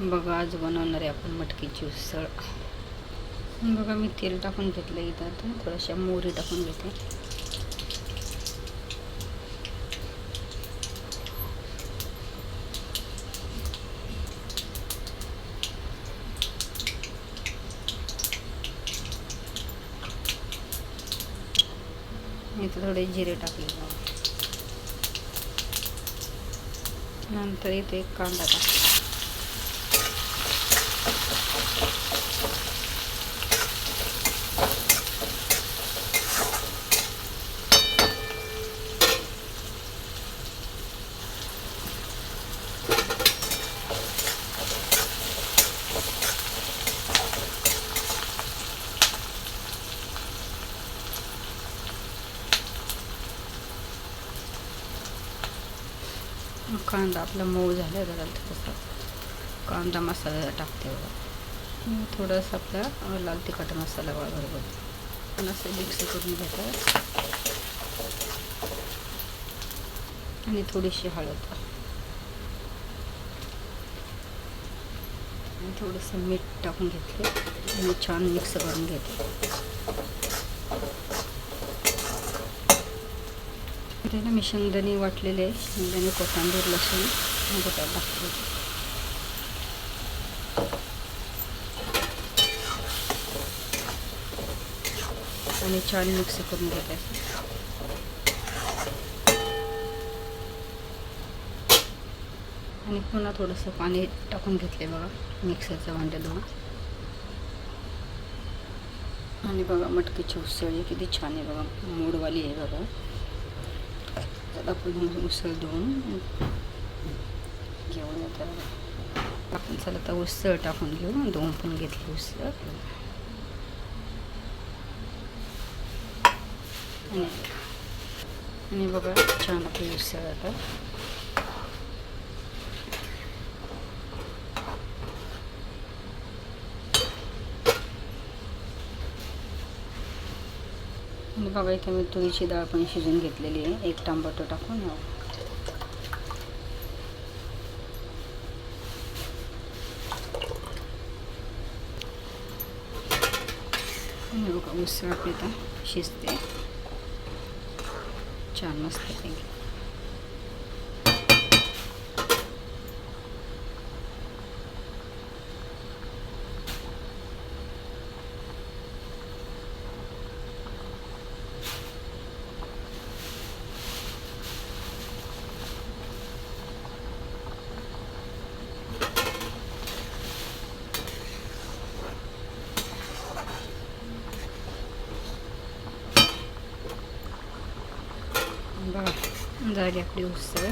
बघा आज बनवणार आहे आपण मटकीची उसळ. बघा मी तेल टाकून घेतलं इथं आता. थोड्याशा मोहरी टाकून घेते. इथं थोडे जिरे टाकले. नंतर इथे एक कांदा टाकला कांदा आपला मऊ झाला जरा थोडंसं. कांदा मसाला टाकते बघा. थोडंसं आपला लाल तिखट मसाला बघा बरोबर. पण असं मिक्स करून घेतात आणि थोडीशी हळद. आणि थोडंसं मीठ टाकून घेतले. आणि छान मिक्स करून घेते त्याला मी शेंगदाणे वाटलेले आहे शेंगदाणे कोथांबीर लसूण गोट्याला टाकते आणि छान मिक्स करून घेते. आणि पुन्हा थोडंसं पाणी टाकून घेतले बघा मिक्सरचं भांड्या धुवून आणि बघा मटकीची उसळी किती छान आहे बघा मोडवाली आहे बघा. आपण उसळ धुवून घेऊन येतात आपण चला तर उसळ टाकून घेऊ धुवून पण घेतली उसळ आणि आणि बघा छान आपली उसळ आता बघा इथे मी तुरीची डाळ पण शिजून घेतलेली आहे. एक टमाटो टाकून हो. बघा उसळ आपली शिजते. छान मस्त पैकी बघा झाली आपली उसळ